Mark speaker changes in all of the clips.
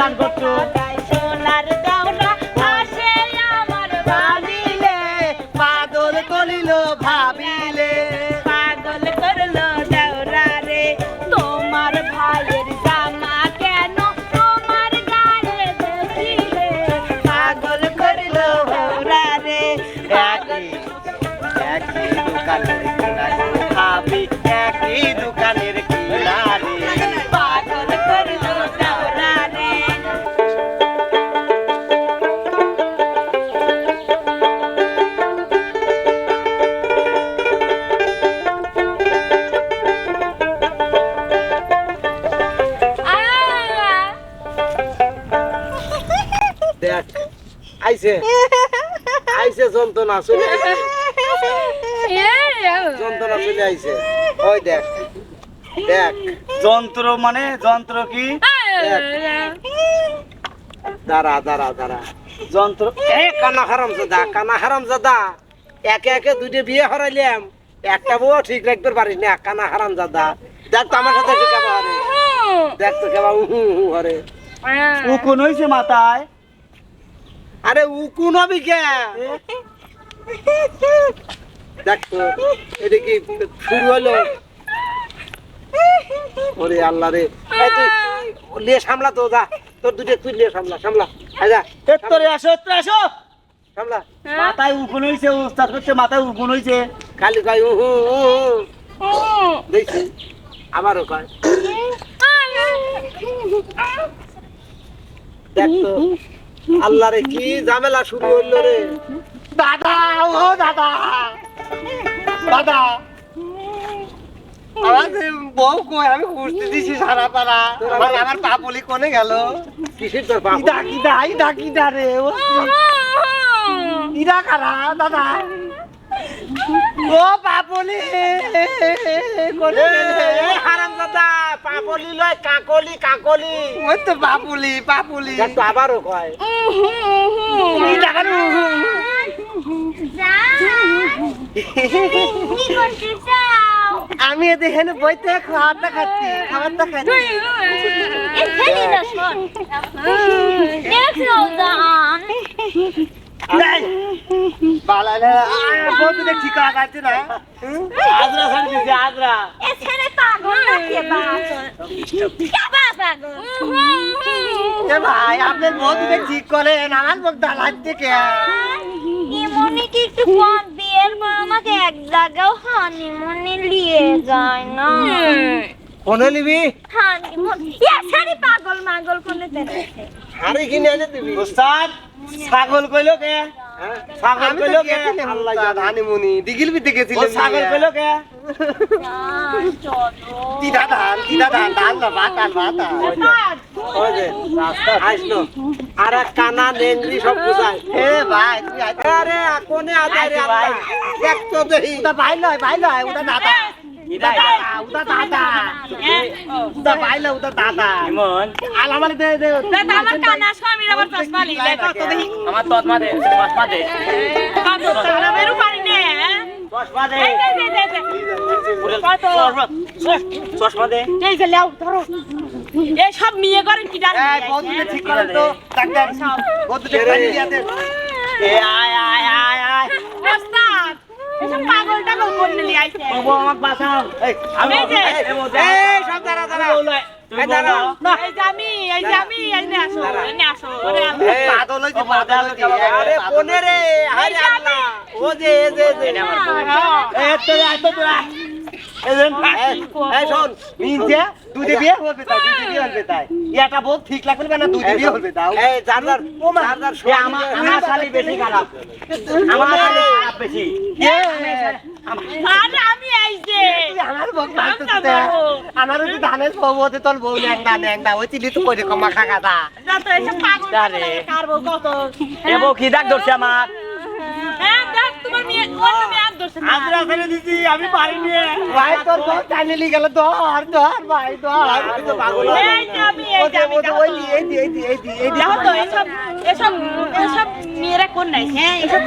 Speaker 1: গান
Speaker 2: সোনার
Speaker 1: যন্ত্রণা যন্ত্র মানে যন্ত্র কি? দাঁড়া দাঁড়া দাঁড়া। যন্ত্র কানা হারাম কানা হারাম একে একে দুইটা বিয়ে হারাইলাম। একটা বউ ঠিক রাখতে পারিস না, কানা হারাম জাদা দেখ তো আমার সাথে দেখ তো কেবা উহু
Speaker 3: উকুন হইছে মাথায়।
Speaker 1: আরে উকুন নবি কে? দেখ এটা কি শুরু হলো? ওরে আল্লাহ রে। এই তুই লিয়ে সামলা তো যা। তোর দুটো তুই লিয়ে সামলা সামলা। আজা
Speaker 3: আসো আসো।
Speaker 1: সামলা।
Speaker 3: মাথায় উকুন হইছে উস্তাদ করছে মাথায় উকুন হইছে।
Speaker 1: খালি কয় উহু দেখছি। আমারও কয়। দেখ তো আল্লাহ রে কি ঝামেলা শুরু হইল রে।
Speaker 3: দাদা ও দাদা। দাদা।
Speaker 1: আমার বউ কই আমি খুঁজতে দিছি সারা পাড়া আমার আমার পাপুলি কোনে গেল? কিসের তোর পাপুলি?
Speaker 3: কিদা কিদা ইদা কিদা রে ও ইদা কারা দাদা? ও বাপলি কোনে
Speaker 1: হারাম দাদা পাপলি লয় কাকলি কাকলি।
Speaker 3: ওই তো বাপুলি
Speaker 1: দেখ তো আবারও কয়।
Speaker 3: ইদা কারু? আমি এখানে বইতে খাবারটা খাচ্ছি খাবারটা খাচ্ছি
Speaker 1: দিছে
Speaker 3: ভাই আপনার বউদিকে ঠিক করেন আমার মুখ দালান থেকে
Speaker 2: মনে কি একটু কম বিয়ের পর আমাকে এক জায়গাও হানিমুনে নিয়ে যায় না।
Speaker 1: কোনে নিবি?
Speaker 2: হানিমুন। ইয়া সারি পাগল মাগল কোনে দেখেছে
Speaker 1: হাড়ি কিনে দিবি।
Speaker 3: ওস্তাদ ছাগল কইলো কে? ছাগল কইলো কে? আল্লাহ
Speaker 1: উস্তাদ, হানিমুনি দিঘিল বিতে
Speaker 3: ও ছাগল কইলো কে?
Speaker 2: চলো
Speaker 3: ধান কিদা ধান ধান না বাতান বাতান
Speaker 1: ওই যে রাস্তা আসলো। আর কানা নেংরি সব বুঝায়।
Speaker 3: এ ভাই তুমি
Speaker 1: আরে কোনে আদায় রে
Speaker 3: আইছে ভাই।
Speaker 1: দেখ তো দেখি।
Speaker 3: উদা ভাই লয় ভাই লয় উদা দাদা। উদা দাদা উদা দাদা উদা ভাই লয় উদা দাদা
Speaker 4: ইমন
Speaker 3: আল আমার দে দে
Speaker 2: আমার কানা স্বামীর চশমা লিলে কত দেখি
Speaker 4: আমার তসমা দে তসমা দে
Speaker 2: কত তারা বেরু পারি নে
Speaker 4: চশমা দে
Speaker 2: দে দে দে কত
Speaker 4: চশমা দে
Speaker 2: এই যে লাও ধরো এই সব মেয়ে করেন কি জানেন
Speaker 3: এই বন্ধুকে ঠিক করে তো ডাক্তার বন্ধুকে পানি দিয়া দে
Speaker 4: এ আয় আয় আয় আয়
Speaker 2: পাগল টাগল করলে লি আইছে।
Speaker 4: বাবু আমাকে বাঁচাও। এই আমি
Speaker 2: এই যে,
Speaker 4: এই বউ,
Speaker 1: এই সব দাঁড়া দাঁড়া। এই দাঁড়া।
Speaker 2: এই যে আমি এই যে আমি এই যে আসো এই যে আসো ওরে
Speaker 3: পাগল হইছে পাগল হইছে
Speaker 1: আরে কোনে রে আরে আল্লাহ ও যে এ যে এ
Speaker 3: তোরা এত তোরা। এই যে
Speaker 1: এই, এই শোন
Speaker 3: মিনছে দুধে বিয়ে হবে তাই দুধে বিয়ে হবে তাই। এটা বল ঠিক লাগবে না দুধে বিয়ে হবে তাও।
Speaker 4: আমার আমার বেশি খারাপ। আমার বেশি।
Speaker 2: আরে আমি হ্যাঁ
Speaker 4: আমি পারিনি
Speaker 3: ভাই তোর টাইনেলি গেল ধর ধর ভাই
Speaker 2: এসব মেয়েরা কোন নাই? হ্যাঁ এসব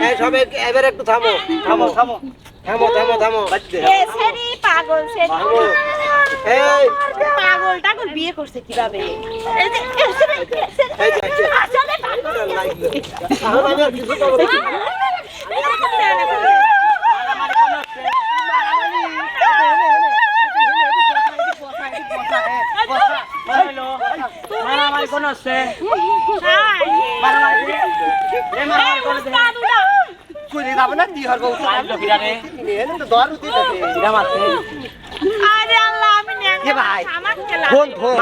Speaker 1: এই সবে এবার একটু থামো থামো থামো থামো থামো থামো
Speaker 2: এ সেরি পাগল সেরি
Speaker 1: থামো এই
Speaker 2: পাগল টাগল বিয়ে করছে কীভাবে।
Speaker 4: মারামারি কোন হচ্ছে
Speaker 3: চলে যাবে না দি হরবো
Speaker 4: আইলো কিরারে
Speaker 3: এনে তো দর উঠি
Speaker 2: আরে আল্লাহ আমি
Speaker 3: ভাই, ফোন ফোন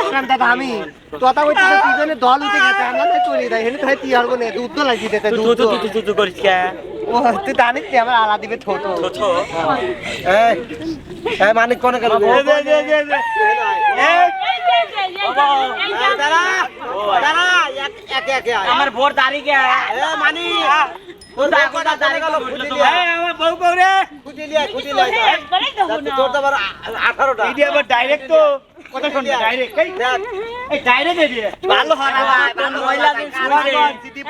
Speaker 3: হারাম দাদা আমি তোতা কইতে তিজনে দল উঠে গেছে আমরা না চলে যাই হেনে তাই তি হরবো না দুধ তো লাগি দিতে দুধ
Speaker 4: তুই তুই তুই তুই
Speaker 3: তুই আমার
Speaker 4: ভোর দাঁড়ি কে
Speaker 1: এ, মানিক, তোর বউ কটা চলে গেল? খুঁজে নিয়ে আয়,
Speaker 4: আমার বউ কৌরে
Speaker 1: খুঁজে নিয়ে আয়, খুঁজে নিয়ে আয়, যা।
Speaker 2: একবারে দেবো
Speaker 1: যাতে
Speaker 2: না।
Speaker 1: তোর তো আবার আ- আঠারোটা।
Speaker 4: ইডি আবার ডাইরেক্ট তো কথা শুনবে ডাইরেক্ট এই এই ডাইরেক্ট দিয়ে।
Speaker 3: ভালো হরা ভাই ভালো
Speaker 4: মহিলা দিন শুরু রে
Speaker 3: সিটি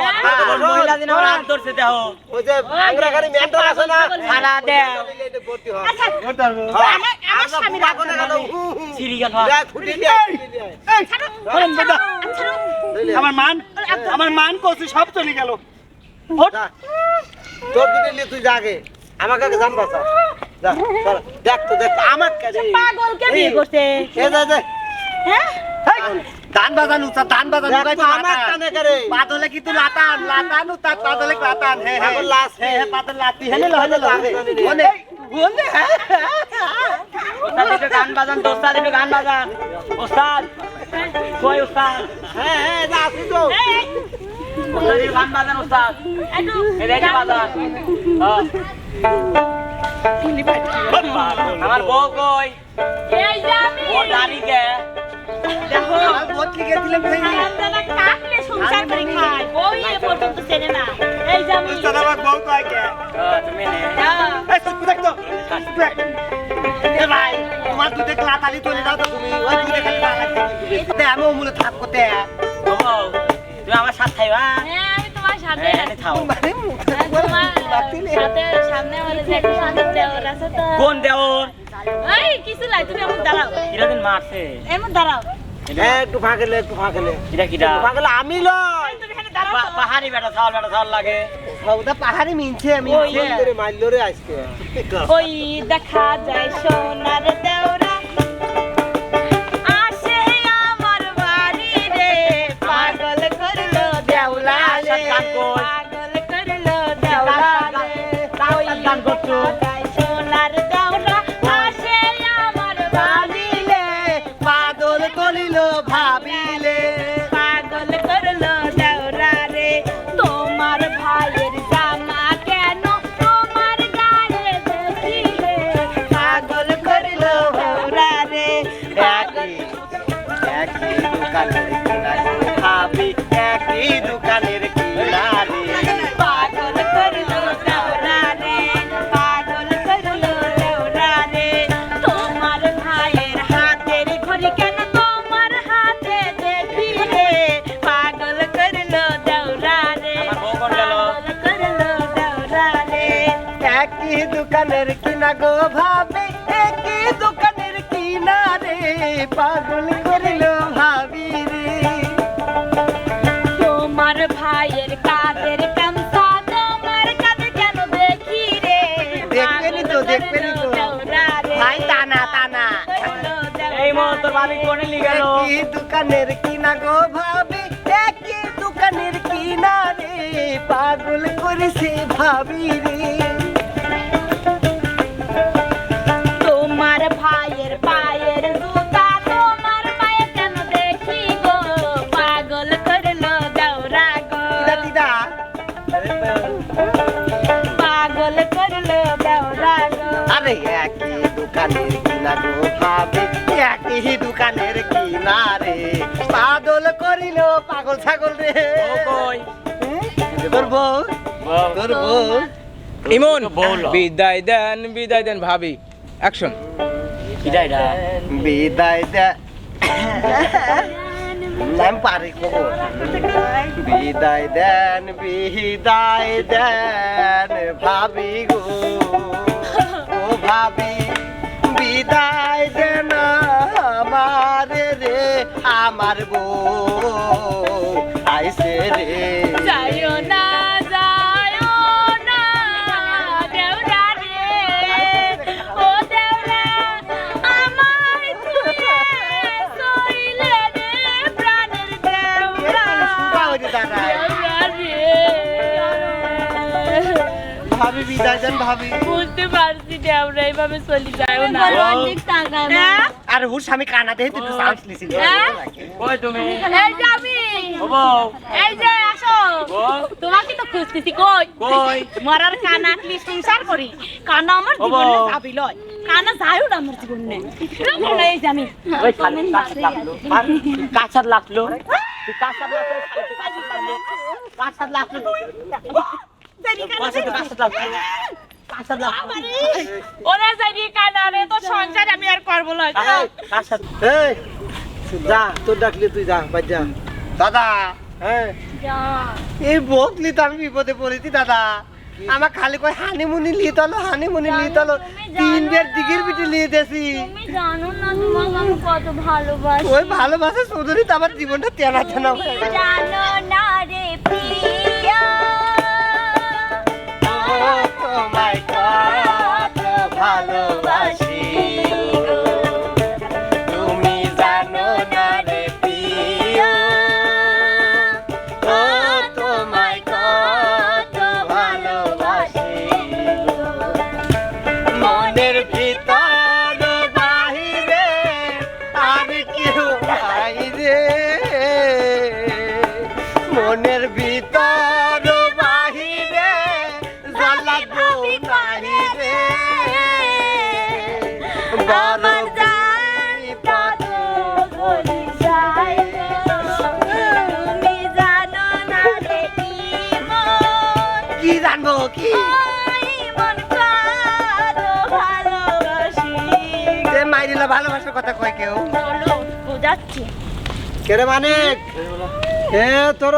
Speaker 4: তোর মহিলা দিন আমার হাত ধরছে দেখো।
Speaker 1: ওই যে আংরাখানি মেন্টর আছে না?
Speaker 4: সারা দেও
Speaker 1: এটা ভর্তি হ।
Speaker 2: আচ্ছা। আমার- স্বামী
Speaker 1: গেল?
Speaker 4: হয়। বলেন দাদা মান আমার মান কসু সব চলে গেল।
Speaker 1: তোর নিয়ে তুই জাগে। আমাকে আগে জান। দেখ তো দেখ আমার কাছে
Speaker 2: পাগলকে বিয়ে করছে।
Speaker 1: এ যা যা।
Speaker 2: হ্যাঁ?
Speaker 3: দান বাজান উচা দান বাজান
Speaker 1: দেখ
Speaker 3: উগাই
Speaker 1: তো আমার টানে করে।
Speaker 3: পাদলে কি তুই লাতান? লাতান উতা পাদলে লাতান? হে হে।
Speaker 1: লাস্ট
Speaker 3: হে হে পাদল লাতি হে নে লহে লহে ওনে ওনে
Speaker 4: ওস্তাদ গান বাজান তো ওস্তাদ একটু গান বাজান। ওস্তাদ কই ওস্তাদ?
Speaker 1: হ্যাঁ হ্যাঁ যা আসি তো।
Speaker 4: ওস্তাদ গান বাজান ওস্তাদ।
Speaker 2: একটু
Speaker 4: এই দেখে বাজান। হ্যাঁ। আমার বউ কই?
Speaker 2: এই যে আমি
Speaker 4: ওর দাঁড়ি কে
Speaker 2: দেখো
Speaker 3: আমার বহুত লিগে দিলাম ভাই
Speaker 2: হারামজাদা কাকলে সংসার করে খায়। বই এ পর্যন্ত চেনে না। এই যে আমি
Speaker 3: উস্তাদ আমার বউ কয় কে?
Speaker 4: তুমি নে।
Speaker 3: এই চুপ থাক তো? এ ভাই তোমার দুধে লাতালি চলে যাও তো তুমি। ওই দুধে খালি না আমি ওমুলে থাক কোতে
Speaker 4: তুমি আমার সাথে
Speaker 2: হ্যাঁ সাথে
Speaker 4: হ্যাঁ
Speaker 3: মানে
Speaker 2: হ্যাঁ, তোমার সাথে সামনে বলে যে একটা সাথে দেওয়ার আছে তো।
Speaker 4: কোন দেওর
Speaker 2: এই কিছু নাই তুমি আমার দাঁড়াও।
Speaker 4: কিরদিন মারছে?
Speaker 2: এমন দাঁড়াও।
Speaker 1: একটু ফাঁকেলে একটু ফাঁকেলে।
Speaker 4: কিরা কিরা
Speaker 1: ফাঁকেলে আমি লয়
Speaker 4: পাহাড়ি বেটা চাল বেটা চাল লাগে।
Speaker 3: সৌদা পাহাড়ি মিনছে মিনছে।
Speaker 1: মাইল মাইল রে আজকে
Speaker 2: ওই দেখা যায় সোনার দেওরা
Speaker 4: গান কই।
Speaker 2: পাগল করল দেওলা রে। ওই
Speaker 4: গান করছ।
Speaker 2: সোনার আসে আমার রে
Speaker 3: করিল ভাবিলে।
Speaker 2: পাগল করল দেওরা রে। তোমার ভাইয়ের জামা কেন তোমার গায়ে দেখিলে? পাগল করল দেওরা রে। পাগল
Speaker 3: একই। গো ভাবি একই দোকানের কিনারে পাগল করিল ভাবি রে।
Speaker 2: তোমার ভাইয়ের কাদের কামসা তোমার কাঁধে কেন দেখি রে?
Speaker 3: দেখবেনই তো, দেখবেনই তো। ভাই টানা টানা।
Speaker 4: এই মো তোর ভাবি কোনে লি গেল?
Speaker 3: একই দোকানের কিনা গো ভাবি একই দোকানের কিনারে পাগল করেছে ভাবি রে।
Speaker 4: বউ
Speaker 3: বউ তোর বউ
Speaker 5: ইমন বিদায় দেন বিদায় দেন ভাবি। অ্যাকশন
Speaker 3: বিদায় দে। নাম পারি কব বিদায় দেন বিদায় দেন ভাবি গো। ও ভাবি বিদায় দেন আমার রে আমার বউ। ভাবি ভাবি।
Speaker 2: বুঝতে পারছি দেওরা এইভাবে চলে যাইও না। হ্যাঁ?
Speaker 3: আর হুর স্বামী কানা দেহে তুই লিসি
Speaker 2: হ্যাঁ?
Speaker 4: কই তুমি?
Speaker 2: এই যে আমি। এই যে আসো। তোমাকে তো খুঁজতেছি কই?
Speaker 4: কই?
Speaker 2: মরার কানা কি সংসার করি? কানা আমার জীবনে। যাবি লয়। কানা যায়ও না আমার জীবনে। এরকম এই যে আমি।
Speaker 4: ওই খালি কাঁচার লাগল। কাঁচার লাগল। কাঁচার লাগল খালি তুই কাঁচার লাগল।
Speaker 2: ওরা যাই কানা রে তো সংসার আমি আর করব লয়
Speaker 1: এই যা তোর ডাকলি তুই যা বাদ যা।
Speaker 3: দাদা!
Speaker 1: হ্যাঁ।
Speaker 3: এই বকলি তো আমি বিপদে পড়েছি দাদা। আমার খালি কই হানিমুনি লিয়ে তলো হানিমুনি লিয়ে তলো তিন বের দিগির পিঠে লিয়ে দেছি
Speaker 2: তুমি জানো না তোমাকে আমি কত ভালোবাসি।
Speaker 3: ওই ভালোবাসা তো আমার জীবনটা তেনা তেনা হয়ে
Speaker 2: জানো না রে
Speaker 3: মাইরিলা ভালোবাসার কথা কয় কেউ?
Speaker 2: বুঝাচ্ছি।
Speaker 1: কেরে মানে এ তোর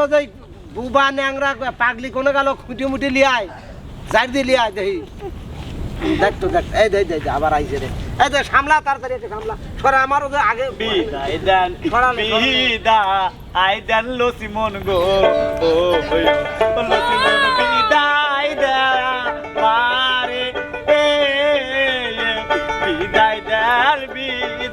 Speaker 1: বুবা ন্যাংরা পাগলি কোনে গেল খুঁটি মুটি লিয়াই যাই দিয়ে লিয়াই দেখি। দেখ তো দেখ। এই দেখ দেখ আবার আইছে রে। এই দেখ সামলা তাড়াতাড়ি একটু সামলা। সরে আমার ওদের আগে
Speaker 4: বিদায় দেন
Speaker 1: ছড়ালে, ছড়ালে।
Speaker 4: বিদায় দেন লসি মন গো ও লসি মন বিদায় দেন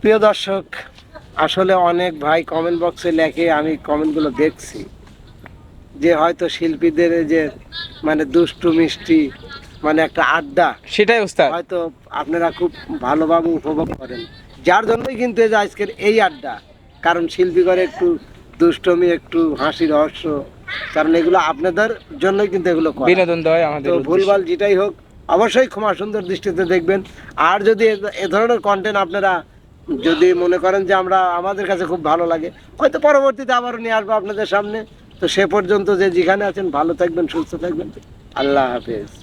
Speaker 1: প্রিয় দর্শক আসলে অনেক ভাই কমেন্ট বক্সে লেখে আমি কমেন্টগুলো দেখছি। যে হয়তো শিল্পীদের যে মানে দুষ্টু মিষ্টি মানে একটা আড্ডা
Speaker 5: সেটাই উস্তাদ।
Speaker 1: হয়তো আপনারা খুব ভালোভাবে উপভোগ করেন। যার জন্যই কিন্তু এই যে আজকের এই আড্ডা কারণ শিল্পী করে একটু দুষ্টমি একটু হাসি রহস্য কারণ এগুলো আপনাদের জন্যই কিন্তু এগুলো
Speaker 5: বিনোদন দেয় আমাদের
Speaker 1: তো ভুলভাল যেটাই হোক অবশ্যই ক্ষমা সুন্দর দৃষ্টিতে দেখবেন। আর যদি এ- এ ধরনের কন্টেন্ট আপনারা যদি মনে করেন যে আমরা, আমাদের কাছে খুব ভালো লাগে, হয়তো পরবর্তীতে আবারও নিয়ে আসব আপনাদের সামনে। তো সে পর্যন্ত যে যেখানে আছেন, ভালো থাকবেন, সুস্থ থাকবেন। আল্লাহ হাফেজ।